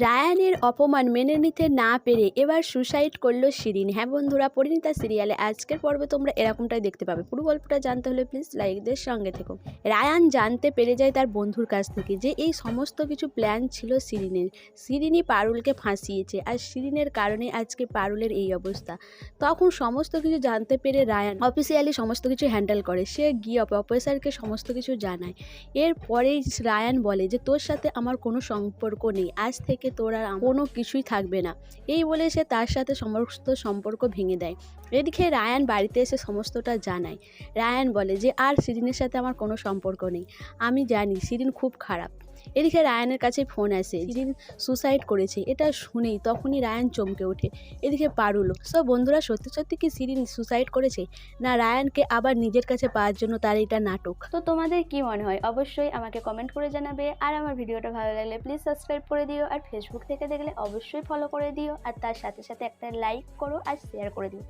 রায়ানের অপমান মেনে নিতে না পেরে এবার সুসাইড করল শিরিন। হ্যাঁ বন্ধুরা, পরিণীতা সিরিয়ালে আজকের পর্বে তোমরা এরকমটাই দেখতে পাবে। পুরো গল্পটা জানতে হলে প্লিজ লাইকদের সঙ্গে থেকো। রায়ান জানতে পেরে যায় তার বন্ধুর কাছ থেকে যে এই সমস্ত কিছু প্ল্যান ছিল শিরিনের। শিরিনই পারুলকে ফাঁসিয়েছে আর শিরিনের কারণে আজকে পারুলের এই অবস্থা। তখন সমস্ত কিছু জানতে পেরে রায়ান অফিসিয়ালি সমস্ত কিছু হ্যান্ডেল করে। সে গিয়ে অফিসারকে সমস্ত কিছু জানায়। এরপরেই রায়ান বলে যে, তোর সাথে আমার কোনো সম্পর্ক নেই। আজ থেকে তোর আর কোনো কিছুই থাকবে না। এই বলে সে তার সাথে সমস্ত সম্পর্ক ভেঙে দেয়। এদিকে রায়ান বাড়িতে এসে সমস্তটা জানায়। রায়ান বলে যে, আর সিরিনের সাথে আমার কোনো সম্পর্ক নেই। আমি জানি সিরিন খুব খারাপ। এদিকে রায়ানের কাছে ফোন আসে। সিরিন সুসাইড করেছে, এটা শুনেই তখনই রায়ান চমকে ওঠে। এদিকে পারুলো সব বন্ধুরা, সত্যি সত্যি কি সিরিন সুসাইড করেছে? না, রায়ানকে আবার নিজের কাছে পাওয়ার জন্য তার এটা নাটক? তো তোমাদের কি মনে হয়? অবশ্যই আমাকে কমেন্ট করে জানাবে। আর আমার ভিডিওটা ভালো লাগলে প্লিজ সাবস্ক্রাইব করে দিও। আর ফেসবুক থেকে দেখলে অবশ্যই ফলো করে দিও আর তার সাথে সাথে একটা লাইক করো আর শেয়ার করে দিও।